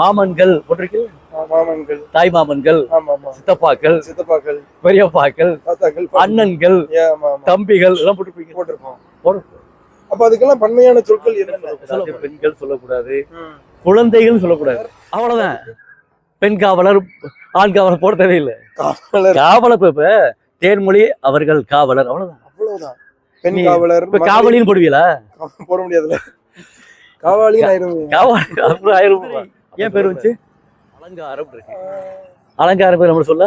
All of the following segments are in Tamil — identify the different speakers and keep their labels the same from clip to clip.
Speaker 1: மாமன்கள் போட்டிருக்கீங்க
Speaker 2: மாமன்கள்.
Speaker 1: தாய் மாமன்கள் சித்தப்பாக்கள்
Speaker 2: சித்தப்பாக்கள்
Speaker 1: பெரியப்பாக்கள் அண்ணன்கள் தம்பிகள் எல்லாம் போட்டிருப்பீங்க.
Speaker 2: போட்டிருக்கோம்
Speaker 1: போடு.
Speaker 2: அப்ப அதுக்கெல்லாம் பன்மையான சொற்கள்
Speaker 1: சொல்லக்கூடாது. பெண்கள் சொல்லக்கூடாது. குழந்தைகள் சொல்லக்கூடாது. அவ்வளவுதான். பெண் காவலர் ஆண் காவலர் போட தேவையில்லை
Speaker 2: காவலர்.
Speaker 1: இப்ப தேன்மொழி அவர்கள் காவலர். அவ்வளவுதான்.
Speaker 2: அவ்வளவுதான். பெண் காவலர்
Speaker 1: இப்ப காவலின்னு போடுவீங்களா?
Speaker 2: போட முடியாதுல்ல. காவாலின்னு ஆயிரும்.
Speaker 1: அப்புறம் ஆயிரம். ஏன் பேர் வந்துச்சு? அலங்காரம் இருக்கு. அலங்காரம் பேர் நம்ம சொல்ல?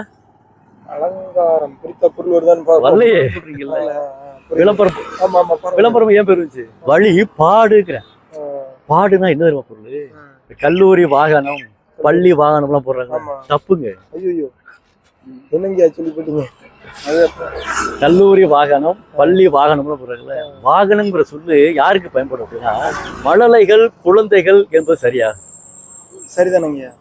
Speaker 2: அலங்காரம் பிரித்த பொருள்.
Speaker 1: வரலையே. விளம்பரம்
Speaker 2: ஆமா ஆமா.
Speaker 1: விளம்பரம். ஏன் பேர் வந்துச்சு? வழி பாடுங்கிறேன்
Speaker 2: ஆ,
Speaker 1: பாடுனா என்ன தெரியுமா பொருள். கல்லூரி வாகனம் பள்ளி வாகனம்லாம் போடுறாங்க.
Speaker 2: ஆமா.
Speaker 1: தப்புங்க.
Speaker 2: ஐயோ என்னங்கய்யா சொல்லி போட்டீங்க? அது அப்ப-
Speaker 1: கல்லூரி வாகனம் பள்ளி வாகனம்லாம் போடுறாங்கல்ல. வாகனம்ங்கிற சொல்லு யாருக்கு பயன்படும் அப்படின்னா மழலைகள் குழந்தைகள் என்பது சரியா?
Speaker 2: சரிதானங்கய்யா.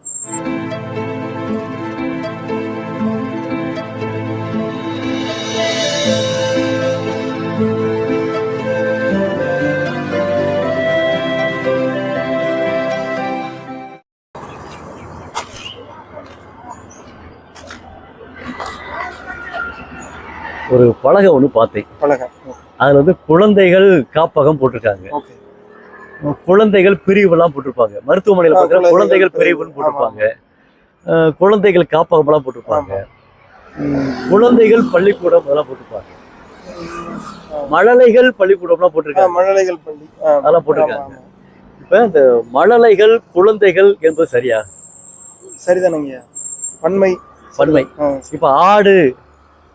Speaker 1: ஒரு பலகை ஒன்று பார்த்தேன்.
Speaker 2: பழக
Speaker 1: அதுல வந்து குழந்தைகள் காப்பகம் போட்டிருக்காங்க.
Speaker 2: ஓகே.
Speaker 1: குழந்தைகள் பிரிவுலாம் போட்டிருப்பாங்க. மருத்துவமனையில பார்த்தீங்கன்னா
Speaker 2: குழந்தைகள்
Speaker 1: குழந்தைகள்
Speaker 2: பிரிவு.
Speaker 1: பிரிவுன்னு போட்டிருப்பாங்க. குழந்தைகள் காப்பகம்லாம் போட்டிருப்பாங்க.
Speaker 2: ம்.
Speaker 1: குழந்தைகள் பள்ளிக்கூடம் அதெல்லாம் போட்டிருப்பாங்க. மழலைகள் பள்ளிக்கூடம்லாம் போட்டிருக்காங்க.
Speaker 2: மழலைகள் பள்ளி.
Speaker 1: அதெல்லாம் போட்டிருக்காங்க. இப்ப இந்த மழலைகள் குழந்தைகள் என்பது சரியா?
Speaker 2: சரிதானங்கய்யா. பன்மை.
Speaker 1: பன்மை. இப்ப ஆடு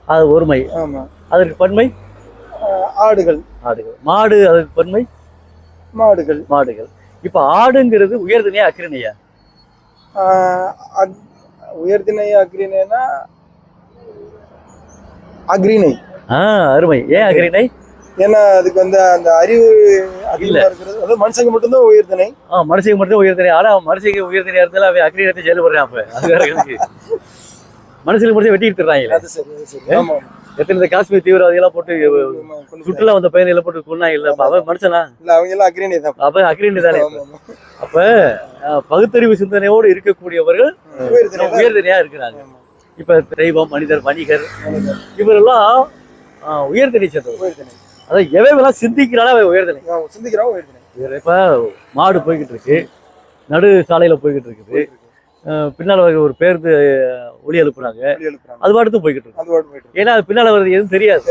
Speaker 1: அது ஒருமை.
Speaker 2: ஆமா.
Speaker 1: அதற்கு பன்மை?
Speaker 2: ஆடுகள்.
Speaker 1: ஆடுகள். மாடு அதுக்கு பன்மை?
Speaker 2: மாடுகள்.
Speaker 1: மாடுகள். இப்ப ஆடுங்கிறது உயர்தனையா அக்கிரணையா
Speaker 2: ஆ, அக்- உயர்திணை அக்ரிணைனா அக்ரிணை
Speaker 1: ஆஹ் அருமை. ஏன் அக்கிரிணை
Speaker 2: ஏன்னா அதுக்கு வந்து அந்த அறிவு அதிகமா இருக்கிறது. அதாவது மனுஷங்க மட்டும்தான் உயர்திணை
Speaker 1: ஆ மனுஷங்க மட்டும் உயர்தனை ஆனா மனுஷங்க உயர்தனையா இருந்தாலும் அவன் அக்கிரிணத்தை செயல்படுறான் அப்ப. அது வேற கணக்கு மனுஷனுக்கு மட்டும் வெட்டி எடுத்துறாங்களே
Speaker 2: அது சரி சரி. ஆமா.
Speaker 1: எத்தனை இந்த காஷ்மீர் தீவிரவாதிகளாம் போட்டு
Speaker 2: கொண்டு.
Speaker 1: சுற்றுலா வந்த பையனை போட்டு கொண்டாங்க இல்ல அவன் மனுஷனா?
Speaker 2: இல்ல அவங்க எல்லாம் அக்ரிணை தான்.
Speaker 1: அப்ப அக்கிரிணை தானே. அப்ப பகுத்தறிவு சிந்தனையோடு இருக்கக்கூடியவர்கள். உயர்தனையா இருக்கிறாங்க. இப்ப தெய்வம் மனிதர் வணிகர் இவரெல்லாம் உயர்தனை சேர்ந்தவர். அதாவது எவையெல்லாம் சிந்திக்கிறாலும் அவன் உயர்தனை.
Speaker 2: ஆமா, சிந்திக்கிறோம் உயர்திணை
Speaker 1: இப்ப மாடு போய்கிட்டு இருக்கு. நடு சாலையில போய்கிட்டு இருக்குது. பின்னால ஒரு பேருந்து
Speaker 2: அப்படி எழுப்புறாங்க.
Speaker 1: அது பாட்டு போய்கிட்டு இருக்கு.
Speaker 2: அது பாட்டு போயிட்டு இருக்கு.
Speaker 1: ஏன்னா அது பின்னால வருது எதுவும் தெரியாது.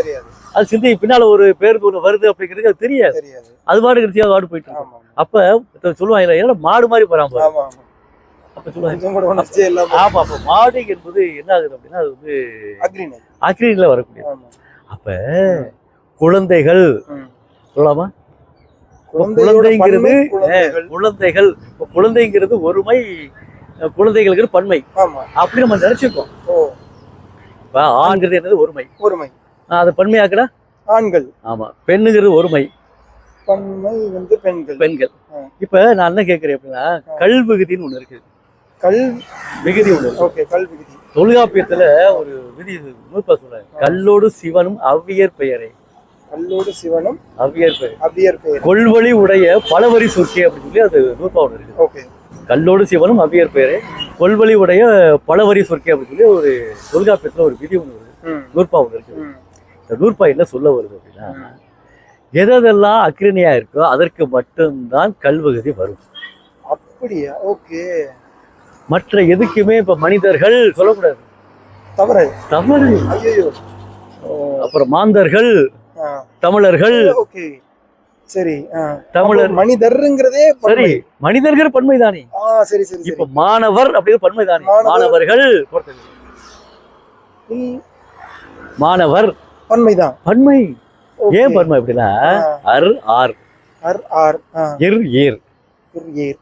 Speaker 1: அது சிந்தி பின்னால ஒரு பேருந்து ஒண்ணு வருது அப்படிங்கிறது அது தெரியாது. அது பாட்டு கிடைச்சி அது பாட்டு போயிட்டு இருக்கு.
Speaker 2: ஆமா.
Speaker 1: அப்ப சொல்லுவாங்க ஏன்னா மாடு மாதிரி
Speaker 2: ஆமா
Speaker 1: அப்ப சொல்லுவாங்க
Speaker 2: கொஞ்சம் கூட உணர்ச்சியே இல்லாம
Speaker 1: ஆமா அப்ப மாடு என்பது என்ன ஆகுது அப்படின்னா அது வந்து அக்ரியில வரக்கூடிய. அப்ப குழந்தைகள். சொல்லலாமா? குழந்தைங்கிறது
Speaker 2: குழந்தைகள்.
Speaker 1: குழந்தைங்கிறது ஒருமை குழந்தைகளுக்கு பன்மை.
Speaker 2: ஆமா.
Speaker 1: அப்படி நம்ம நினைச்சுக்கோம் ஆண்கிறது என்னது? ஒருமை.
Speaker 2: ஒருமை.
Speaker 1: அதை பன்மையாக்குனா
Speaker 2: ஆண்கள்.
Speaker 1: ஆமா. பெண்ணுங்கிறது ஒருமை.
Speaker 2: பன்மை வந்து பெண்கள்.
Speaker 1: பெண்கள். இப்ப நான் என்ன கேட்கிறேன் அப்படின்னா கல் விகுதின்னு ஒண்ணு இருக்கு.
Speaker 2: கல்
Speaker 1: விகுதி ஒண்ணு.
Speaker 2: ஓகே கல் விகுதி.
Speaker 1: தொல்காப்பியத்துல ஒரு விதி நூற்பா சொல்றாங்க கல்லோடு சிவனும் அவ்வியர் பெயரே.
Speaker 2: கல்லோடு சிவனும்
Speaker 1: அவ்வியர் பெயர்.
Speaker 2: அவ்வியர் பெயர்.
Speaker 1: கொள்வழி உடைய பலவரி சொற்கே அப்படின்னு சொல்லி அது நூற்பா ஒண்ணு இருக்கு.
Speaker 2: ஓகே.
Speaker 1: கல்லோடு சிவனும் அவ்வியர் பெயரே. கொள்வழி உடைய பலவரி சொற்கே அப்படின்னு சொல்லி ஒரு தொல்காப்பியத்துல ஒரு விதி ஒண்ணு வருது. நூற்பா ஒண்ணு இருக்கு.
Speaker 2: ம்.
Speaker 1: இந்த நூற்பா என்ன சொல்ல வருது அப்படின்னா எதெல்லாம் அக்கிரணியா இருக்கோ அதற்கு மட்டும்தான் கல்வகதி வரும்.
Speaker 2: அப்படியா? ஓகே.
Speaker 1: மற்ற எதுக்குமே இப்ப மனிதர்கள் சொல்லக்கூடாது.
Speaker 2: தவறு.
Speaker 1: தவறு.
Speaker 2: ஐயோ
Speaker 1: அப்புறம் மாந்தர்கள் தமிழர்கள்
Speaker 2: ஓகே. சரி
Speaker 1: தமிழர்
Speaker 2: மனிதர்ங்கிறதே.
Speaker 1: சரி மனிதர்கள் பன்மைதானே?
Speaker 2: சரி சரி
Speaker 1: இப்ப மாணவர் அப்படிங்கிற பன்மைதானே?
Speaker 2: மாணவர்.
Speaker 1: மாணவர்கள் மாணவர்
Speaker 2: பன்மைதான்.
Speaker 1: பன்மை. ஏன் பன்மை அப்படின்னா. அர் ஆர்.
Speaker 2: அர் ஆர்
Speaker 1: இர் ஏர்.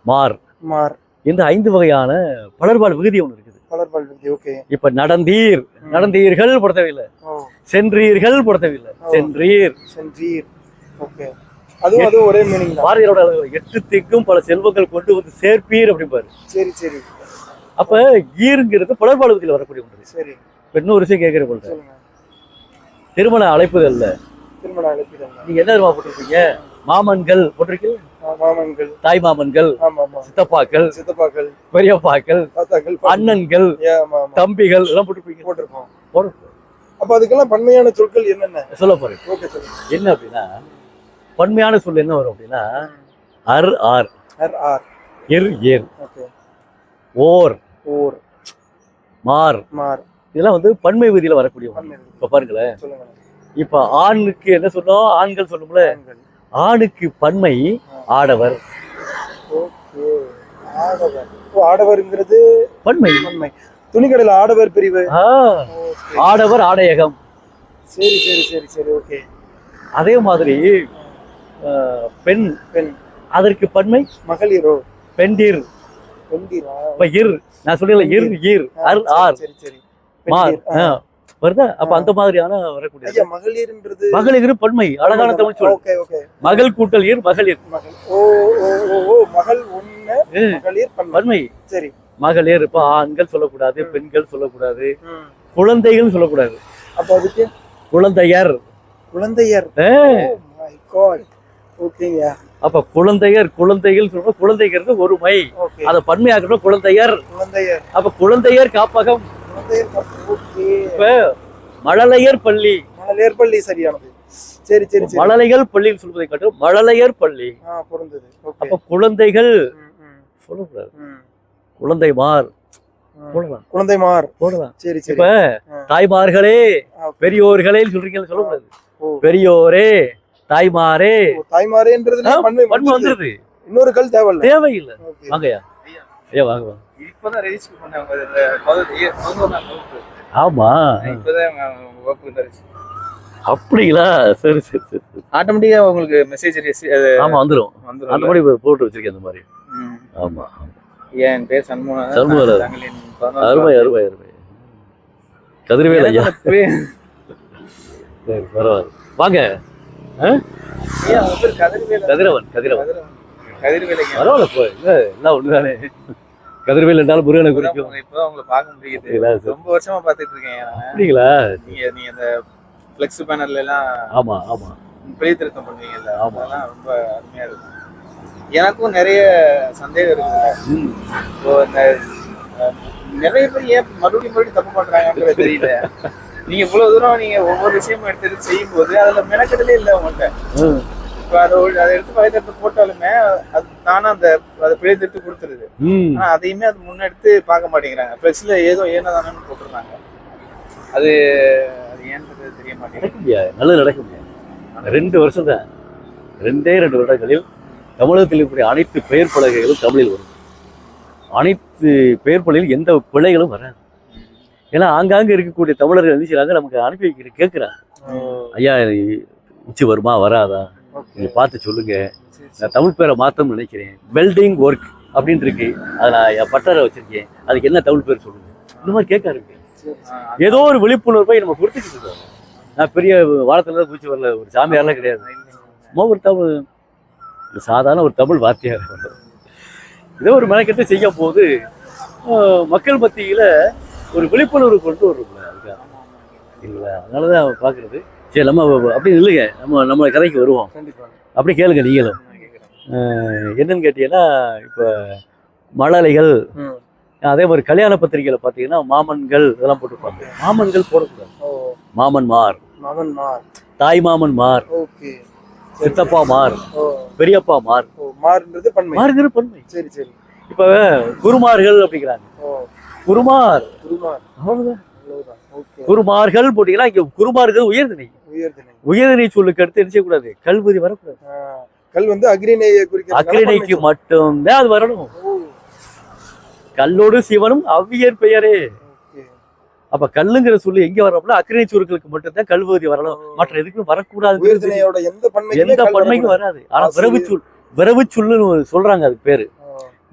Speaker 1: மார்.
Speaker 2: மார்.
Speaker 1: இந்த ஐந்து வகையான பலர்பால் விகுதி ஒன்று இருக்குது.
Speaker 2: பலர்பால் விகுதி ஓகே.
Speaker 1: இப்ப நடந்தீர். நடந்தீர்கள் பொறுத்தவில்லை.
Speaker 2: ஓ.
Speaker 1: சென்றீர்கள் பொறுத்தவில்லை.
Speaker 2: ஓ.
Speaker 1: சென்றீர்.
Speaker 2: சென்றீர். ஓகே. அதுவும் அதுவும் ஒரே மீனிங்
Speaker 1: பாரதியாரோட எட்டு திக்கும் பல செல்வங்கள் கொண்டு வந்து சேர்ப்பீர் அப்படிம்பாரு.
Speaker 2: சரி சரி.
Speaker 1: அப்ப ஈருங்கிறது பலர்பால் விகுதியில் வரக்கூடிய ஒன்று.
Speaker 2: சரி.
Speaker 1: இன்னொரு விஷயம் கேட்கிற போல திருமண அழைப்புகள்ல
Speaker 2: திருமணம் அழைப்பிடுங்க
Speaker 1: நீங்க என்ன தெரியுமா போட்டிருப்பீங்க மாமன்கள் போட்டிருக்கீங்க?
Speaker 2: மாமன்கள்.
Speaker 1: தாய் மாமன்கள் சித்தப்பாக்கள்
Speaker 2: சித்தப்பாக்கள்.
Speaker 1: பெரியப்பாக்கள் அண்ணன்கள் தம்பிகள் எல்லாம் போட்டிருப்பீங்க.
Speaker 2: போட்டிருக்கோம்.
Speaker 1: போடு.
Speaker 2: அப்ப அதுக்கெல்லாம் பன்மையான சொற்கள் என்னென்ன?
Speaker 1: சொல்ல போறேன்.
Speaker 2: ஓகே
Speaker 1: என்ன அப்படின்னா பன்மையான சொல் என்ன வரும் அப்படின்னா அர் ஆர்.
Speaker 2: ஆர் ஆர்.
Speaker 1: எர் ஏர். ஓர்.
Speaker 2: ஓர்.
Speaker 1: மார்.
Speaker 2: மார்.
Speaker 1: இதெல்லாம் வந்து பன்மை விதியில வரக்கூடிய இப்ப பாருங்களேன். இப்ப ஆணுக்கு என்ன சொன்னோம் ஆண்கள்
Speaker 2: ஆண்கள்.
Speaker 1: ஆணுக்கு பன்மை ஆடவர்.
Speaker 2: ஓகே. ஆடவர். ஓ ஆடவர்ங்கிறது
Speaker 1: பன்மை.
Speaker 2: பன்மை. துணிக்கடையில ஆடவர் பிரிவு.
Speaker 1: ஆடவர் ஆடையகம்.
Speaker 2: சரி சரி சரி சரி ஓகே.
Speaker 1: அதே மாதிரி பெண்
Speaker 2: பெண்.
Speaker 1: அதற்கு பன்மை?
Speaker 2: மகளிரோ?
Speaker 1: பெண்டீர்.
Speaker 2: பெண்டீரா?
Speaker 1: இப்ப இர். நான் சொல்லல இர் ஈர் அர் ஆர்.
Speaker 2: சரி சரி.
Speaker 1: மார் வருதா? அப்ப அந்த மாதிரியான வரக்கூடிய
Speaker 2: மகளிர்ன்றது
Speaker 1: மகளிர் பன்மை. அழகான தமிழ் சொல். மகள் கூட்டல் ஈர் மகளிர்.
Speaker 2: மகள். பன்மை. சரி.
Speaker 1: மகளிர் இப்ப ஆண்கள் சொல்லக்கூடாது பெண்கள் சொல்லக்கூடாது. குழந்தைகள் சொல்லக்கூடாது.
Speaker 2: அப்ப அதுக்கு?
Speaker 1: குழந்தையர்.
Speaker 2: குழந்தையர். ஓகேங்க.
Speaker 1: அப்ப குழந்தையர் குழந்தைகள் சொல்றோம். குழந்தைங்கிறது ஒரு மை. அதை பன்மையாக்கணும் குழந்தையர்.
Speaker 2: குழந்தையர்.
Speaker 1: அப்ப குழந்தையர் காப்பகம். இப்ப மழலையர் பள்ளி.
Speaker 2: மகளிர் பள்ளி சரியானது. சரி சரி
Speaker 1: மழலைகள் பள்ளின்னு சொல்வதை காட்டும். மழலையர் பள்ளி.
Speaker 2: பொருந்தது.
Speaker 1: அப்ப குழந்தைகள். சொல்லக்கூடாது.
Speaker 2: ம்,
Speaker 1: குழந்தைமார். போடலாம்.
Speaker 2: குழந்தைமார்.
Speaker 1: போடலாம்.
Speaker 2: சரி சரி.
Speaker 1: இப்ப. தாய்மார்களே பெரியோர்களே சொல்றீங்கன்னு சொல்லக்கூடாது. பெரியோரே. தாய்மாரே.
Speaker 2: பன்மை
Speaker 1: பண்பு
Speaker 2: வந்துருது. இன்னொரு கல் தேவையில்ல.
Speaker 1: தேவையில்லை. வாங்கய்யா. ஐயா வாங்க
Speaker 3: இப்பதான் ரெஜிஸ்டர் பண்ணாங்க.
Speaker 1: ஆமா. அப்படிங்களா? சரி சரி சரி.
Speaker 3: ஆட்டோமேட்டிக்கா உங்களுக்கு மெசேஜ்
Speaker 1: ஆமா வந்துரும். மாதிரி போட்டு வச்சிருக்கேன் அந்த மாதிரி. ஆமா ஆமா.
Speaker 3: என் பேர் சண்முகம்
Speaker 1: சண்முகம். அருமை அருமை அருமை. கதிர்வேல் ஐயா. சரி பரவாயில்ல. வாங்க. கதிரவன் கதிரவன் பரவாயில்ல போ இல்ல எல்லாம் ஒண்ணுதானே கதிர்வேல் என்றாலும் முருகனை குறிக்கும்
Speaker 3: இப்பதான் உங்களை பார்க்க முடியுது? ரொம்ப வருஷமா பார்த்துட்டு இருக்கேன்.
Speaker 1: அப்படிங்களா
Speaker 3: நீங்க நீங்க அந்த பிளெக்ஸ் பேனர்ல எல்லாம்
Speaker 1: ஆமா ஆமா
Speaker 3: பிழை திருத்தம் பண்ணுவீங்கல்ல
Speaker 1: ஆமா.
Speaker 3: அதெல்லாம் ரொம்ப அருமையா இருக்கும் எனக்கும் நிறைய சந்தேகம் இருக்குல்ல. இப்போ இந்த நிறைய பேர் ஏன் மறுபடியும் மறுபடியும் தப்பு பண்றாங்கன்றது தெரியல நீங்க இவ்வளவு தூரம் நீங்க ஒவ்வொரு விஷயமும் எடுத்து செய்யும் போது அதுல மெனக்கெடலே இல்லை உங்கள்கிட்ட. இப்போ அதை அதை எடுத்து எடுத்து போட்டாலுமே அது தானா அந்த அதை பிழை திருத்தி கொடுத்துருது. ஆனா அதையுமே அது முன்னெடுத்து பார்க்க மாட்டேங்கிறாங்க. ஃப்ளெக்ஸ்ல ஏதோ ஏனதானு போட்டிருந்தாங்க. அது அது ஏன்றது தெரிய மாட்டேங்குது.
Speaker 1: முடியாது. நல்லது நடக்க முடியாது. ரெண்டு வருஷம் தான் ரெண்டே ரெண்டு வருடங்களில் தமிழகத்தில் இருக்கக்கூடிய அனைத்து பெயர் பலகைகளும் தமிழில் வரும். அனைத்து பெயர் பலகையில் எந்த பிழைகளும் வராது. ஏன்னா ஆங்காங்க இருக்கக்கூடிய தமிழர்கள் என்ன செய்றாங்க? நமக்கு அனுப்பி வைக்கிற கேட்குறாங்க. ஐயா இச்சு வருமா வராதா?
Speaker 2: ஓகே.
Speaker 1: நீங்க பார்த்து சொல்லுங்க. நான் தமிழ் பேரை மாத்தணும்னு நினைக்கிறேன். வெல்டிங் ஒர்க் அப்படின்னு இருக்கு. அதை நான் என் பட்டறை வச்சிருக்கேன். அதுக்கு என்ன தமிழ் பேர் சொல்லுங்க? இந்த மாதிரி கேட்க இருக்கு ஏதோ ஒரு விழிப்புணர்வை நம்ம கொடுத்துக்கிட்டு இருக்கோம். நான் பெரிய வாரத்துல தான் பூச்சி வரல. ஒரு சாமியார்லாம் கிடையாது. சும்மா ஒரு தமிழ் ஒரு சாதாரண ஒரு தமிழ் வார்த்தையார் ஏதோ ஒரு மெனக்கெட்டு செய்ய போது மக்கள் மத்தியில ஒரு விழிப்புணர்வு கொண்டு அதுக்காக. இல்லைங்களா? அதனால தான் பார்க்குறது. சரி நம்ம அப்படி இல்லைங்க. நம்ம நம்ம கதைக்கு வருவோம். அப்படி கேளுங்க நீங்களும். என்னன்னு கேட்டீங்கன்னா இப்போ மழலைகள். அதே மாதிரி கல்யாண பத்திரிகையில பார்த்தீங்கன்னா மாமன்கள் இதெல்லாம் போட்டுருப்பாங்க. மாமன்கள் போடக்கூடாது. மாமன் மார்.
Speaker 2: மகன் மார்.
Speaker 1: தாய் மாமன் மார். சித்தப்பா மார். பெரியப்பா மார்.
Speaker 2: மார்ன்றது பன்மை.
Speaker 1: மார்கிற பன்மை.
Speaker 2: சரி சரி.
Speaker 1: இப்ப குருமார்கள் அப்படிங்கிறாங்க.
Speaker 2: ஓ.
Speaker 1: குருமார். அவ்வளவுதான். குருமார்கள் போட்டீங்கன்னா இங்க குருமார்கள் உயர்திணை
Speaker 2: உயர்திணை
Speaker 1: சொல்லுக்கு அடுத்து என்ன செய்யக்கூடாது? கல்வரி வரக்கூடாது.
Speaker 2: கல் வந்து அக்ரிணையை குறிக்கிறது
Speaker 1: அக்கிரணைக்கு மட்டும்தான் அது வரணும். கல்லோடு சிவனும் அவ்வியர் பெயரே. அப்ப கல்லுங்கிற சொல்லு எங்க வரணும்னா அக்கிரணை சுருக்களுக்கு மட்டும்தான் கல்வதி வரணும். மற்ற எதுக்கும் வரக்கூடாது
Speaker 2: எந்த பன்மைக்குமே வரக்கூடாது.
Speaker 1: வராது. ஆனா. விரவு சொல் விரவு சொல்லுன்னு சொல்றாங்க அதுக்கு பேரு.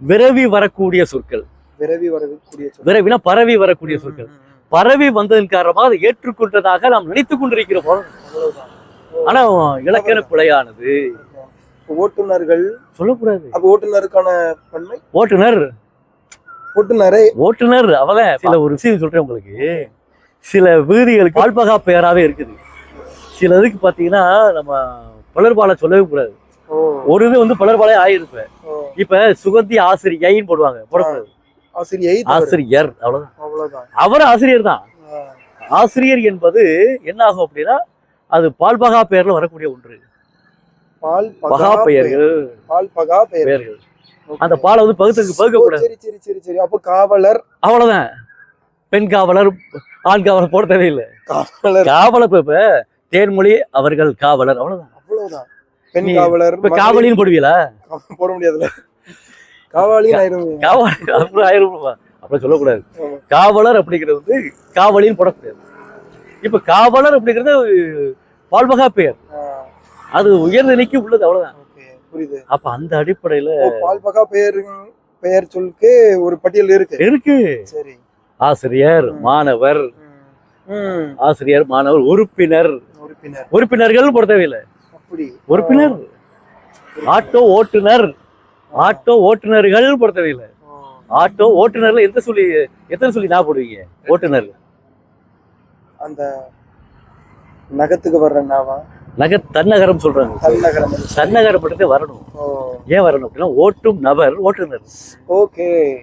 Speaker 1: விரவி வரக்கூடிய சொற்கள்.
Speaker 2: விரவி வரக்கூடிய.
Speaker 1: விரவினா பரவி வரக்கூடிய சொற்கள். பரவி வந்ததன் காரணமாக அதை ஏற்றுக்கொண்டதாக நாம் நினைத்துக் கொண்டிருக்கிறோம் ஆனா இலக்கண பிழையானது.
Speaker 2: ஓட்டுநர்கள்
Speaker 1: சொல்லக்கூடாது.
Speaker 2: அப்ப ஓட்டுநருக்கான பன்மை?
Speaker 1: ஓட்டுநர்.
Speaker 2: ஓட்டுநரை.
Speaker 1: ஓட்டுநர். அவதான் சில ஒரு விஷயம் சொல்றேன் உங்களுக்கு. சில விகுதிகளுக்கு ஆள்பகா பெயராவே இருக்குது. சில இதுக்கு பாத்தீங்கன்னா நம்ம பலர்பால சொல்லவே கூடாது. ஒரு இது வந்து பலர்பாலே ஆயிருப்ப
Speaker 2: ஓ.
Speaker 1: இப்ப சுகந்தி ஆசிரியைன்னு போடுவாங்க போடக்கூடாது.
Speaker 2: ஆசிரியை.
Speaker 1: ஆசிரியர் அவ்வளவுதான்.
Speaker 2: அவ்வளவுதான்.
Speaker 1: அவர் ஆசிரியர் தான். ஆசிரியர் என்பது என்ன ஆகும் அப்படின்னா அது பால்பகா பெயர்ல வரக்கூடிய ஒன்று.
Speaker 2: பால்
Speaker 1: பகா பெயர்கள்.
Speaker 2: பால் பகா
Speaker 1: பெயர்கள். அந்த பாலை வந்து பகுத்துக்கு பகுக்க
Speaker 2: ஓ,
Speaker 1: கூடாது
Speaker 2: சரி சரி சரி சரி. அப்ப காவலர்.
Speaker 1: அவ்வளவுதான். பெண் காவலர் ஆண் காவலர் போட தேவையில்லை.
Speaker 2: காவலர்.
Speaker 1: காவலர் இப்ப தேன்மொழி அவர்கள் காவலர் அவ்வளவுதான்.
Speaker 2: அவ்வளவுதான். பெண் காவலர்
Speaker 1: இப்ப காவலின்னு போடுவீங்களா?
Speaker 2: போட முடியாதுல்ல. காவாலின்னு ஆயிரும்
Speaker 1: காவலர் அப்புறம் ஆயிரம் அப்படி சொல்லக்கூடாது. காவலர் அப்படிங்கிறது வந்து காவலின்னு போடக்கூடாது. இப்ப காவலர் அப்படிங்கிறது பால்பகா பெயர். அது உயர்நிலைக்கு உள்ளது அவ்வளவுதான்.
Speaker 2: புரியுது.
Speaker 1: அப்ப அந்த அடிப்படையில
Speaker 2: ஓ, பால் பகா பெயர் பெயர் சொல்லுக்கு ஒரு பட்டியல் இருக்கு.
Speaker 1: இருக்கு.
Speaker 2: சரி.
Speaker 1: ஆசிரியர். மாணவர். ஆசிரியர் மாணவர் உறுப்பினர்.
Speaker 2: உறுப்பினர்.
Speaker 1: உறுப்பினர்கள்
Speaker 2: அப்படி.
Speaker 1: உறுப்பினர். ஆட்டோ ஓட்டுநர். ஆட்டோ ஓட்டுநர்கள்
Speaker 2: ஓ.
Speaker 1: ஆட்டோ ஓட்டுநர்ல எந்த சொல்லி எத்தனை சொல்லி நான் போடுவீங்க? ஓட்டுநர்
Speaker 2: அந்த நகத்துக்கு வர்ற நாவா?
Speaker 1: நக தன்னகரம் சொல்றாங்க.
Speaker 2: தன்னகரம்.
Speaker 1: தன்னகரம் வரணும். ஏன் வரணும் அப்படின்னா ஓட்டும் நபர் ஓட்டுநர்.
Speaker 2: ஓகே.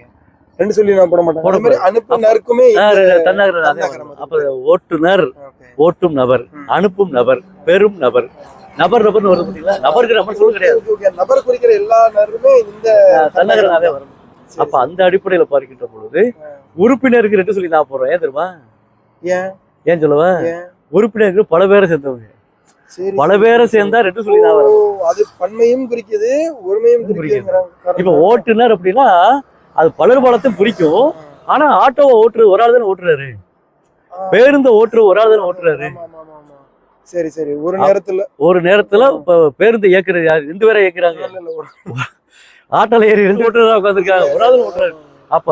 Speaker 2: ரெண்டு சொல்லி நான் போட மாட்டேன். அனுப்புனருக்குமே
Speaker 1: தன்னகரம். அப்ப ஓட்டுநர். ஓட்டும் நபர். அனுப்பும் நபர் பெரும் நபர். நபர் நபர்னு வருது பார்த்தீங்களா நபருக்கு நம்ம சொல்ல கிடையாது.
Speaker 2: நபர் குறிக்கிற எல்லா நபருமே இந்த
Speaker 1: தன்னகரனாவே வரணும்
Speaker 2: சரி,
Speaker 1: அப்ப அந்த அடிப்படையில பார்க்கின்ற பொழுது உறுப்பினருக்கு ரெண்டு சொல்லி நான் போடுறேன் ஏன் தெரியுமா?
Speaker 2: ஏன்?
Speaker 1: ஏன் சொல்லவா? உறுப்பினருக்கு பல பேரை சேர்ந்தவங்க.
Speaker 2: சரி
Speaker 1: பல பேரை சேர்ந்தா ரெண்டு சொல்லி நான் வரணும்
Speaker 2: ஓ, அது பன்மையும் குறிக்குது ஒருமையும் குறிக்குதுங்கிறாங்க
Speaker 1: இப்ப ஓட்டுநர் அப்படின்னா அது பலர் பலத்தையும் குறிக்கும். ஆனா ஆட்டோவை ஓட்டுறது ஒரு ஆள் தானே ஓட்டுறாரு. பேருந்த ஓட்டுற ஒரு ஆள் தானே ஓட்டுறாரு.
Speaker 2: சரி சரி. ஒரு நேரத்துல
Speaker 1: ஒரு நேரத்துல பேருந்து இயக்குறது யாரு? ரெண்டு பேரை இயக்குறாங்க. ஆட்டோல ஏறி ரெண்டு ஓட்டுநர் உட்காந்துருக்காங்க ஒரு ஆள் ஓட்டுறாரு. அப்ப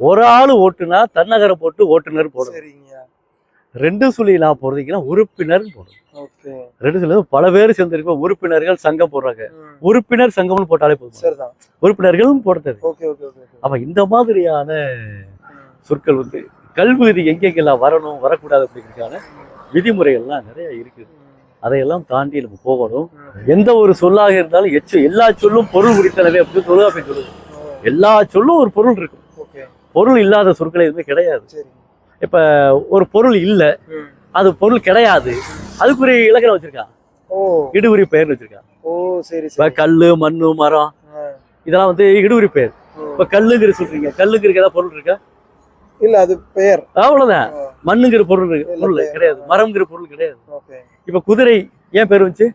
Speaker 1: ஒரு ஆள் ஓட்டுனா தன்னகரை போட்டு ஓட்டுநர்
Speaker 2: சரிங்க.
Speaker 1: ரெண்டு சொல்லி நான் போடுறதுக்குன்னா உறுப்பினர் போடணும்.
Speaker 2: ஓகே.
Speaker 1: ரெண்டு சொல்லி பல பேர் சேர்ந்திருக்க உறுப்பினர்கள் சங்கம் போடுறாங்க. உறுப்பினர் சங்கம்னு போட்டாலே போதும். உறுப்பினர்களும் போடுறது. அப்ப இந்த மாதிரியான. சொற்கள் வந்து கல்வி விதி எங்கெங்கெல்லாம் வரணும் வரக்கூடாது அப்படிங்கிறதுக்கான விதிமுறைகள்லாம் நிறைய இருக்குது. அதையெல்லாம் தாண்டி நம்ம போகணும். எந்த ஒரு சொல்லாக இருந்தாலும் எச்சு எல்லா சொல்லும் பொருள் குறித்தனவே அப்படின்னு தொழுகாப்பை சொல்லுது. எல்லா சொல்லும் ஒரு பொருள் இருக்கும். பொருள் இல்லாத சொற்கள் எதுவுமே கிடையாது. இப்ப ஒரு பொருள் இல்ல. அது பொருள் கிடையாது. அதுக்குரிய இலக்கணம் வச்சிருக்கான் இடுகுறி பெயர் வச்சிருக்கான்
Speaker 2: ஓ சரி
Speaker 1: இப்ப கல்லு மண்ணு மரம். இதெல்லாம் வந்து இடுகுறி பெயர். இப்ப கல்லுங்கிற சொல்றீங்க. கல்லுங்கிற ஏதாவது பொருள் இருக்கா?
Speaker 2: இல்ல அது பெயர்.
Speaker 1: அவ்வளவுதான். மண்ணுங்கிற பொருள்
Speaker 2: இல்ல,
Speaker 1: பொருள். கிடையாது. மரம்ங்கிற பொருள் கிடையாது.
Speaker 2: ஓகே.
Speaker 1: இப்ப குதிரை ஏன் பேர் வந்துச்சு?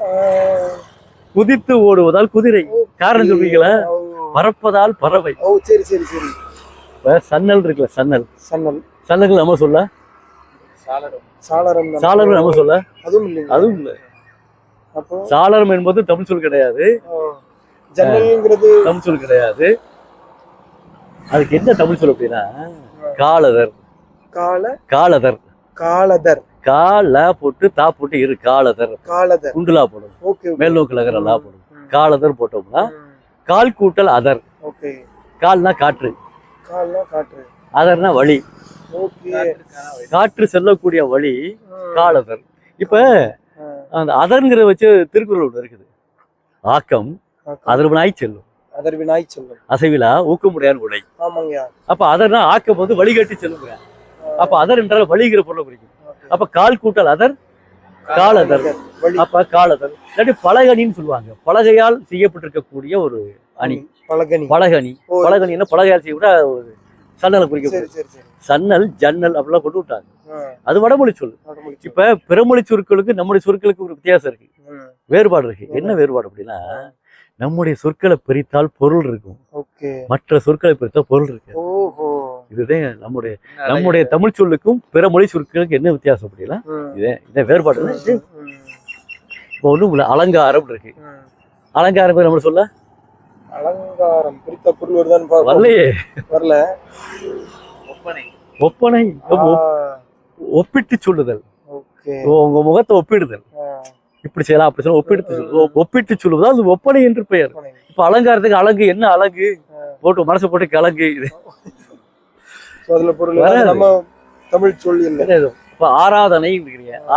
Speaker 2: ஆ,
Speaker 1: குதித்து ஓடுவதால் குதிரை. காரணம் சொல்றீங்களா. பறப்பதால் பறவை.
Speaker 2: ஓ சரி சரி சரி.
Speaker 1: சன்னல் இருக்குல்ல சன்னல்.
Speaker 2: சன்னல்.
Speaker 1: சன்னல் நம்ம சொல்ல?
Speaker 3: சாளரம்.
Speaker 2: சாளரம்
Speaker 1: நம்ம சொல்ல?
Speaker 2: அதுவும் இல்லைங்க.
Speaker 1: அதுவும் இல்ல.
Speaker 2: அப்போ?
Speaker 1: சாளரம் என்பது தமிழ் சொல் கிடையாது.
Speaker 2: ஜன்னல்ங்கிறது
Speaker 1: தமிழ் சொல் கிடையாது. அதுக்கு என்ன தமிழ் சொல் அப்படின்னா காலதர்.
Speaker 2: கால
Speaker 1: காலதர்.
Speaker 2: காலதர்.
Speaker 1: கால போட்டு தா போட்டு இரு காலதர்.
Speaker 2: காலதர்.
Speaker 1: குண்டுலா போடும். மேல் நோக்கு லகரலா போடும். காலதர் போட்டோம்னா. கால் கூட்டல் அதர்.
Speaker 2: ஓகே.
Speaker 1: கால்னா காற்று.
Speaker 2: காற்று.
Speaker 1: அதர்னா வழி. காற்று செல்லக்கூடிய வழி. காலதர். இப்ப அந்த அதர்ங்கிறத வச்சு திருக்குறள் ஒன்று இருக்குது. ஆக்கம்
Speaker 2: ஆக்கம்.
Speaker 1: அதர்வனாய் செல்லும்.
Speaker 2: அதர் வினாய் செல்லும்.
Speaker 1: அசைவிலா? ஊக்கமுடையான் உடை.
Speaker 2: ஆமாங்கய்யா.
Speaker 1: அப்ப அதர்னா ஆக்கம் வந்து வழிகாட்டி செல்லுங்க. அப்ப அதர் என்றால் வழிகிற பொருளை குறிக்கும். அப்ப கால் கூட்டல் அதர் காலதர் அப்ப காலதர் இல்லாட்டி பலகணின்னு சொல்லுவாங்க. பலகையால் செய்யப்பட்டிருக்கக்கூடிய ஒரு அணி. பலகணி
Speaker 2: ஓ,
Speaker 1: பலகணின்னா பலகையால் செய்யக்கூட ஒரு சன்னலை குறிக்க சன்னல் ஜன்னல் அப்படிலாம் கொண்டு விட்டாங்க. அது வடமொழி சொல். இப்ப பிறமொழி சொற்களுக்கு நம்முடைய சொற்களுக்கு ஒரு வித்தியாசம் இருக்கு. வேறுபாடு இருக்கு. என்ன? வேறுபாடு அப்படின்னா நம்முடைய சொற்களை பிரித்தால் பொருள் இருக்கும்.
Speaker 2: ஓகே.
Speaker 1: மற்ற சொற்களை பிரித்தால் பொருள் இருக்கு
Speaker 2: ஓஹோ.
Speaker 1: இதுதான் நம்முடைய நம்முடைய தமிழ் சொல்லுக்கும் பிற மொழி சொற்களுக்கு என்ன வித்தியாசம் அப்படின்னா இதே இந்த வேறுபாடு இப்போ ஒண்ணும் இல்லை அலங்காரம் இருக்கு. அலங்காரம் பேர் நம்ம சொல்ல?
Speaker 2: அலங்காரம் பிரித்த பொருள் வருதான்னு.
Speaker 1: வரலையே.
Speaker 2: வரல.
Speaker 3: ஒப்பனை.
Speaker 1: ஒப்பனை? ஒப்பிட்டு சொல்லுதல்.
Speaker 2: ஓகே.
Speaker 1: ஓ, உங்க முகத்தை ஒப்பிடுதல்.
Speaker 2: ஆ,
Speaker 1: இப்படி செய்யலாம் அப்படி செய்யலாம். ஒப்பிட்டு ஒப்பிட்டு சொல்லுவதால் அது ஒப்பனை என்று பெயர். இப்ப அலங்காரத்துக்கு அழகு என்ன அழகு. போட்டு மனசை போட்டு கலங்கு இது.
Speaker 2: அதுல பொருள் நம்ம தமிழ் சொல்.
Speaker 1: இப்ப ஆராதனை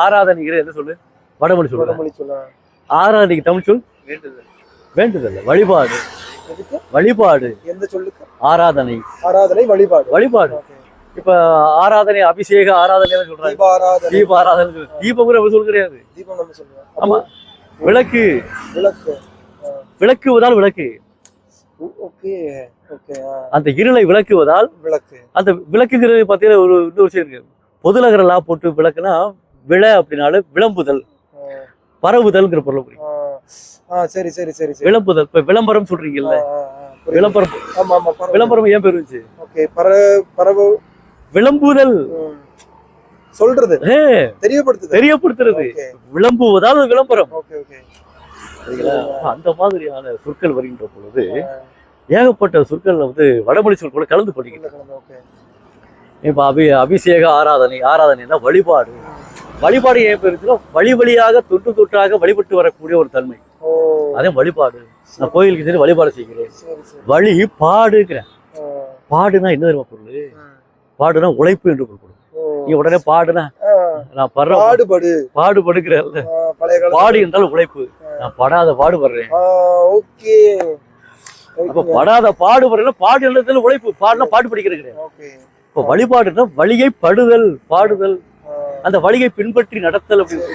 Speaker 1: ஆராதனைங்கிற என்ன சொல்லு? வடமொழி
Speaker 2: சொல்ல
Speaker 1: ஆராதனைக்கு தமிழ் சொல்?
Speaker 3: வேண்டுதல்.
Speaker 1: வழிபாடு. வழிபாடு.
Speaker 2: எந்த சொல்லுக்கு?
Speaker 1: ஆராதனை.
Speaker 2: ஆராதனை வழிபாடு.
Speaker 1: வழிபாடு. இப்ப ஆராதனை அபிஷேக ஆராதனை சொல்றாங்க.
Speaker 2: தீப ஆராதனை.
Speaker 1: தீப ஆராதனை சொல்லு. தீபம் கூட சொல் கிடையாது.
Speaker 2: தீபம் நம்ம சொல்லுவோம்.
Speaker 1: ஆமா. விளக்கு.
Speaker 2: விளக்கு.
Speaker 1: விளக்குவதால் விளக்கு. அந்த இருளை விளக்குவதால்
Speaker 2: விளக்கு.
Speaker 1: அந்த விளக்குங்கிறது பார்த்தீங்கன்னா ஒரு இன்னொரு விஷயம் இருக்கு. பொதுநகர லா போட்டு விளக்குனா விள அப்படின்னால விளம்புதல். பரவுதல்ங்கிற பொருள்
Speaker 2: சரி சரி சரி சரி.
Speaker 1: விளம்புதல். இப்ப விளம்பரம் சொல்றீங்கல்ல. விளம்பரம்.
Speaker 2: ஆமா ஆமா பரவ
Speaker 1: விளம்பரம் ஏன் பேர் இருந்துச்சு
Speaker 2: ஓகே பர பரவ
Speaker 1: விளம்புதல்.
Speaker 2: சொல்றது.
Speaker 1: ஏ,
Speaker 2: தெரியப்படுத்துது
Speaker 1: தெரியப்படுத்துறது. விளம்புவதால் விளம்பரம். அந்த மாதிரியான சொற்கள் வருகின்ற பொழுது ஏகப்பட்ட சொற்கள் வந்து வடமொழி சொல் கூட கலந்து படிக்கணும்
Speaker 2: ஓகே.
Speaker 1: இப்ப அபி அபிஷேக ஆராதனை ஆராதனைனா வழிபாடு. வழிபாடு ஏன் இருக்குன்னா வழி வழியாக தொட்டு தொட்டாக வழிபட்டு வரக்கூடிய ஒரு தன்மை. அதே வழிபாடு. நான் கோயிலுக்கு சரி வழிபாடு செய்கிறேன். வழி பாடுங்கிறேன் பாடுனா என்ன தெரியுமா பொருள். பாடுனா உழைப்பு என்று பொருள். நீ உடனே பாடுனா நான் படுற
Speaker 2: பாடுபடு. கால
Speaker 1: பாடு என்றால் உழைப்பு. நான் படாத பாடுபடுறேன்
Speaker 2: ஓகே.
Speaker 1: அப்ப படாத பாடுபடுறேன் பாடு என்றதுல உழைப்பு. பாடுனா பாட்டு
Speaker 2: ஓகே.
Speaker 1: இப்ப வழிபாடுனா வழியை படுதல் பாடுதல். அந்த வழியை பின்பற்றி நடத்தல் அப்படின்னு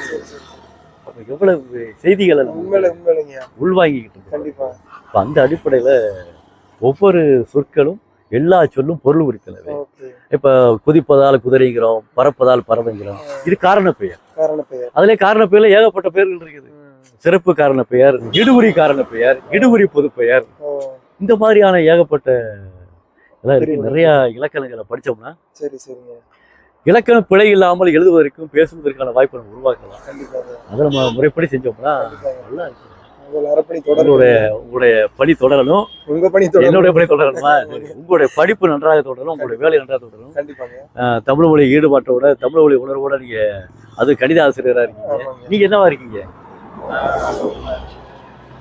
Speaker 1: எவ்வளவு செய்திகளை உள்வாங்கிக்கிட்டு
Speaker 2: கண்டிப்பா.
Speaker 1: அந்த அடிப்படையில ஒவ்வொரு சொற்களும் எல்லா சொல்லும் பொருள் குறித்தனவே
Speaker 2: ஓகே.
Speaker 1: இப்ப குதிப்பதால் குதிரைங்கிறோம் பறப்பதால் பறவைங்கிறோம். இது காரண பெயர். அதுல காரண பெயர்ல ஏகப்பட்ட பெயர்கள் இருக்குது. சிறப்பு காரண பெயர் இடுகுறி காரண பெயர் இடுகுறி பொது பெயர். இந்த மாதிரியான ஏகப்பட்ட இதெல்லாம் இருக்கு. நிறைய இலக்கணங்களை படிச்சோம்னா
Speaker 2: சரி சரிங்க.
Speaker 1: இலக்கண பிழை இல்லாமல் எழுதுவதற்கும் பேசுவதற்கான வாய்ப்பை நம்ம உருவாக்கலாம் அதை நம்ம முறைப்படி செஞ்சோம்னா நல்லா இருக்கும். உங்களுடைய உங்களுடைய பணி தொடரணும்.
Speaker 2: உங்க பணி
Speaker 1: என்னுடைய பணி தொடரணுமா. உங்களுடைய படிப்பு நன்றாக தொடரும் உங்களுடைய வேலை நன்றாக தொடரும்
Speaker 2: கண்டிப்பாங்க.
Speaker 1: ஆஹ் தமிழ் மொழி ஈடுபாட்டோட தமிழ் மொழி உணர்வோட நீங்க அது கணித ஆசிரியரா இருக்கீங்க. நீங்க என்னவா இருக்கீங்க?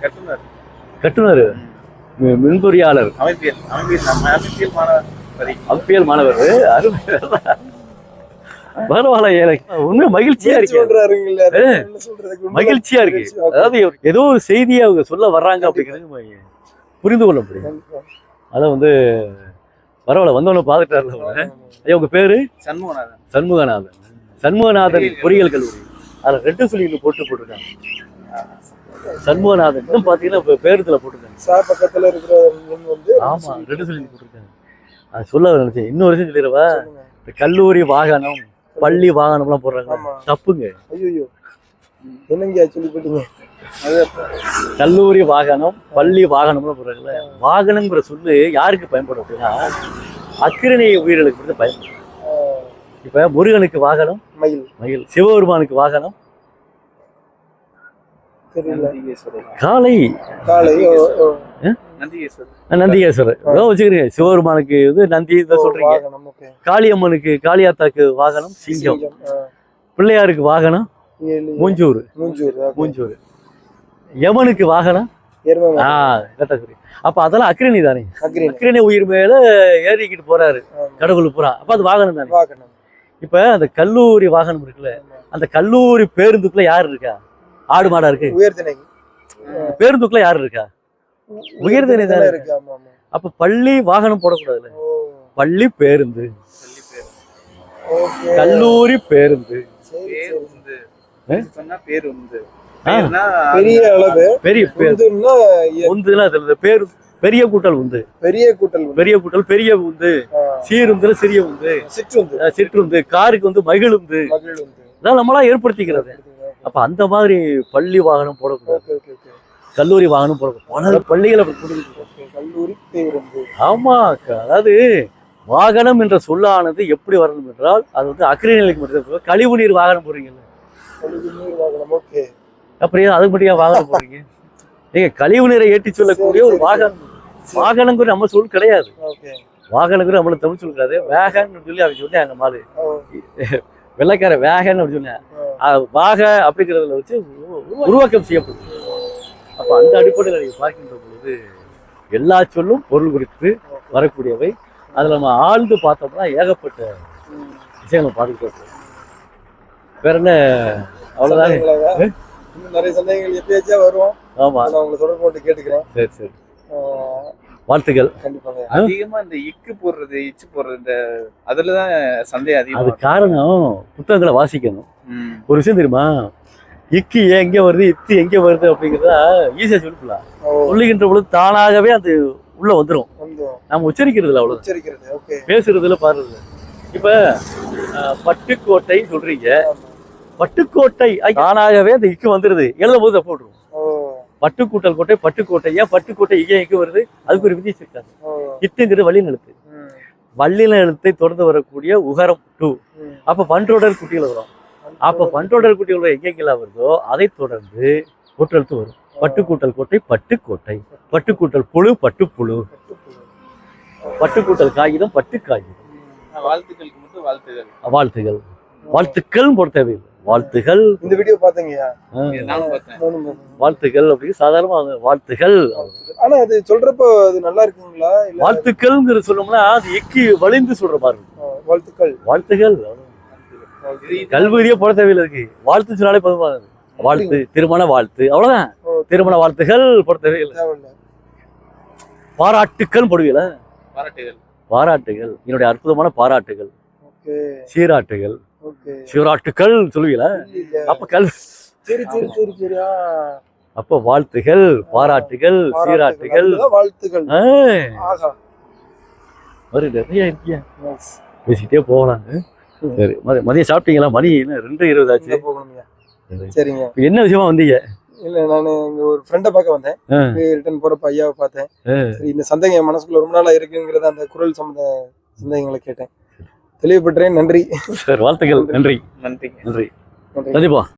Speaker 3: கட்டுனர்.
Speaker 1: கட்டுனர். மின்பொறியாளர்
Speaker 3: அமைப்பியல். அமைப்பியல் அமைப்பியல் மாணவர். பரி
Speaker 1: அப்பியல் மாணவர் அருமை. பரவாயில்ல எனக்கு உண்மை மகிழ்ச்சியா இருக்கு. மகிழ்ச்சியா இருக்கு. அதாவது ஏதோ ஒரு செய்தியை அவங்க சொல்ல வர்றாங்க அப்படிங்கிறது புரிந்து கொள்ள முடியும். அதை வந்து பரவாயில்ல வந்தவன பார்த்துட்டார்ல ஐயா உங்க பேரு?
Speaker 3: சண்முகநாதன்.
Speaker 1: சண்முகநாதன். சண்முகநாதன் பொறியியல் கல்லூரி. அதுல ரெண்டு சொல்லிட்டு போட்டு போட்டிருக்காங்க. சண்முகநாதன். இன்னும் பாத்தீங்கன்னா இப்ப பேருத்துல போட்டிருக்காங்க.
Speaker 2: சா பக்கத்துல இருக்கிற வந்து
Speaker 1: ஆமா ரெண்டு சொல்லி போட்டிருக்காங்க. அது சொல்ல நினைச்சேன். இன்னொரு விஷயம் சொல்லிடுவா கல்லூரி வாகனம். பள்ளி வாகனம்லாம் போடுறாங்க. தப்புங்க.
Speaker 2: ஐயோ என்னங்கய்யா சொல்லி போட்டீங்க?
Speaker 3: அது
Speaker 1: கல்லூரி வாகனம் பள்ளி வாகனம்லாம் போடுறாங்கல்ல. வாகனங்கிற சொல்லு யாருக்கு பயன்படும் அப்படின்னா அக்கிரணை உயிர்களுக்கு வந்து பயன்படும். இப்ப முருகனுக்கு வாகனம்
Speaker 2: மயில்.
Speaker 1: மயில். சிவபெருமானுக்கு வாகனம்
Speaker 2: காலை ஓ.
Speaker 3: நந்திகேஸ்வரர்
Speaker 1: அதான் வச்சுக்கிறீங்க. சிவபெருமானுக்கு வந்து நந்தி சொல்றீங்க. காளியம்மனுக்கு காளியாத்தாக்கு வாகனம் சிங்கம். பிள்ளையாருக்கு வாகனம் மூஞ்சூர்.
Speaker 2: மூஞ்சூர்
Speaker 1: யமனுக்கு வாகனம் அப்ப அதெல்லாம் அக்கிரணி தானே? அக்கிரணி உயிர் மேல ஏறிக்கிட்டு போறாரு. கடவுள் புறா அப்ப அது வாகனம் தானே? இப்ப அந்த கல்லூரி வாகனம் இருக்குல்ல. அந்த கல்லூரி பேருந்துக்குள்ள யார் இருக்கா? ஆடு மாடா இருக்கு. பேருந்துக்குள்ள யார் இருக்கா? உயர்திணை தானே
Speaker 2: இருக்கு.
Speaker 1: அப்ப பள்ளி வாகனம் போடக்கூடாதுல்ல? பள்ளி பேருந்து. கல்லூரி பேருந்து.
Speaker 2: சரி,
Speaker 3: பேர்
Speaker 2: சரி.
Speaker 3: உண்டு
Speaker 1: ஆ?
Speaker 3: சொன்னா பேர் உண்டு
Speaker 1: ஆ.
Speaker 3: பேர்னா
Speaker 2: பெரிய அளவு.
Speaker 1: பெரிய பேர்
Speaker 2: உந்துன்னா எ-
Speaker 1: உந்துலாம் அதுல பேர் பெரிய கூட்டல் உந்து.
Speaker 2: பெரிய கூட்டல்.
Speaker 1: பெரிய கூட்டல் பெரிய உந்து. சீருந்துல சிறிய உந்து.
Speaker 2: சிற்றுந்து.
Speaker 1: சிற்றுந்து. காருக்கு வந்து மகிழுந்து. இதெல்லாம் நம்மளா ஏற்படுத்திக்கிறது. அப்ப அந்த மாதிரி பள்ளி வாகனம் போடக்கூடாது. கல்லூரி வாகனம் போடக்கூடாது பல பள்ளிகள்
Speaker 2: கல்லூரி பேருந்து.
Speaker 1: ஆமா அதாவது வாகனம் என்ற சொல்லானது எப்படி வரணும் என்றால் அது வந்து அக்கறை நிலைக்கு மட்டும் கழிவு நீர் வாகனம் போடுறீங்கல்ல.
Speaker 2: கல்லூரி நீர் வாகனம் ஓகே.
Speaker 1: அப்புறம் அதுக்கு மட்டும் வாகனம் போடுறீங்க? நீங்க கழிவு நீரை ஏற்றி சொல்லக்கூடிய ஒரு வாகனம். வாகனங்கிற நம்ம சொல் கிடையாது.
Speaker 2: ஓகே.
Speaker 1: வாகனங்கிற நம்மள தமிழ் சொல் கிடையாது வேகன்னு சொல்லி அவங்க சொன்னாங்க மாலு
Speaker 2: ஓ,
Speaker 1: வெள்ளைக்கார வேகன்னு அப்படி சொன்னேன் அது வாக அப்படிங்கிறதுல வச்சு உரு- உருவாக்கம் செய்யப்படுது அப்ப அந்த அடிப்படையில் நீங்க பார்க்கின்ற பொழுது எல்லா சொல்லும் பொருள் குறித்து வரக்கூடியவை. அதுல நம்ம ஆழ்ந்து பார்த்தோம்னா ஏகப்பட்ட. விஷயங்களை இருக்கோம் வேற என்ன? அவ்வளவுதான்?
Speaker 2: நிறைய சந்தேகங்கள் எப்பயாச்சும் வரும்.
Speaker 1: ஆமா.
Speaker 2: நான் உங்களை தொடர்பு கொண்டு கேட்டுக்கிறேன்
Speaker 1: சரி சரி. வாழ்த்துக்கள்.
Speaker 2: கண்டிப்பாங்க.
Speaker 3: அதிகமா இந்த இக்கு போடுறது இச்சு போடுறது இந்த அதுலதான் சந்தேகம்
Speaker 1: அது
Speaker 3: அதிகமா
Speaker 1: காரணம் புத்தகங்களை வாசிக்கணும். ஒரு விஷயம் தெரியுமா? இக்கு ஏன் எங்க வருது இத்து எங்க வருது அப்படிங்கிறத ஈஸியா சொல்லிக்கலாம் சொல்லுகின்ற பொழுது தானாகவே அது உள்ள வந்துரும்.
Speaker 2: வந்து
Speaker 1: நம்ம உச்சரிக்கிறது இல்லை அவ்வளவு
Speaker 2: உச்சரிக்கிறது ஓகே
Speaker 1: பேசுறதுல பாருறது இப்ப பட்டுக்கோட்டை சொல்றீங்க. பட்டுக்கோட்டை தானாகவே அந்த இக்கு வந்துருது. எழுதும் போது தப்பு
Speaker 2: ஓ.
Speaker 1: பட்டுக்கூட்டல் கோட்டை பட்டுக்கோட்டை. ஏன் பட்டுக்கோட்டை இங்கே எங்க வருது? அதுக்கு ஒரு விதி வச்சிருக்காங்க.
Speaker 2: ஓ.
Speaker 1: இத்துங்கிறது வள்ளின எழுத்தை தொடர்ந்து வரக்கூடிய உகரம் டூ. அப்ப பன்றோடர் குட்டிகள் வரும். அப்ப பன்றோடர் குட்டிகள் எங்கெங்கெல்லாம் வருதோ அதை தொடர்ந்து கூட்டெழுத்து வரும். பட்டுக்கூட்டல் கோட்டை பட்டுக்கோட்டை. பட்டுக்கூட்டல் புழு பட்டுப்புழு. பட்டுக்கூட்டல் காகிதம் பட்டு காகிதம்
Speaker 3: வாழ்த்துக்களுக்கு மட்டும் வாழ்த்துக்கள்
Speaker 1: வாழ்த்துகள். வாழ்த்துக்கள் போட தேவையில்லை வாழ்த்துகள்.
Speaker 2: இந்த வீடியோ பாத்தீங்கயா.
Speaker 1: வாழ்த்துக்கள் அப்படின்னு சாதாரணமாக வாழ்த்துகள்.
Speaker 2: ஆனா அது சொல்றப்போ அது நல்லா இருக்குங்களா? இல்ல
Speaker 1: வாழ்த்துக்கள்ங்கிற சொன்னோம்னா அது எக்கி வலிந்து சொல்ற மாதிரி இருக்கும்.
Speaker 2: ஆ, வாழ்த்துக்கள்.
Speaker 1: வாழ்த்துகள். கல்வியே போட தேவையில்லை இருக்கு வாழ்த்து சொன்னாலே போதுமா வாழ்த்து திருமண வாழ்த்து. அவ்வளவுதான். திருமண வாழ்த்துகள் போட தேவையில்லை. பாராட்டுக்கள் போடுவீல
Speaker 3: பாராட்டுகள்.
Speaker 1: பாராட்டுகள். என்னுடைய அற்புதமான பாராட்டுகள்.
Speaker 2: ஓகே.
Speaker 1: சீராட்டுகள்.
Speaker 2: ஓகே.
Speaker 1: சீராட்டுக்கள் சொல்லுவீல. அப்ப கல்
Speaker 2: சரி சரி சரி சரி ஆ.
Speaker 1: அப்ப வாழ்த்துகள் பாராட்டுகள் சீராட்டுகள்.
Speaker 2: ஆகா
Speaker 1: ஒரு நிறைய இருக்கியா. பேசிட்டே போகலாம். சரி. மதி- மதியம் சாப்பிட்டீங்களா? மணி என்ன? ரெண்டு இருபது ஆச்சு.
Speaker 2: சரிங்க.
Speaker 1: என்ன விஷயமா வந்தீங்க?
Speaker 2: இல்ல நான் இங்க ஒரு ஃப்ரெண்டை பார்க்க வந்தேன். ரிட்டர்ன் போறப்ப ஐயாவை பார்த்தேன். இந்த சந்தேகம் என் மனசுக்குள்ள ரொம்ப நாளா இருக்குங்கிறத அந்த குரல் சம்பந்த சந்தேகங்களை கேட்டேன். தெளிவுபடுறேன் நன்றி.
Speaker 1: சார் வாழ்த்துக்கள். நன்றி.
Speaker 3: நன்றி.
Speaker 1: நன்றி.
Speaker 2: நன்றி.
Speaker 1: சந்திப்போம்.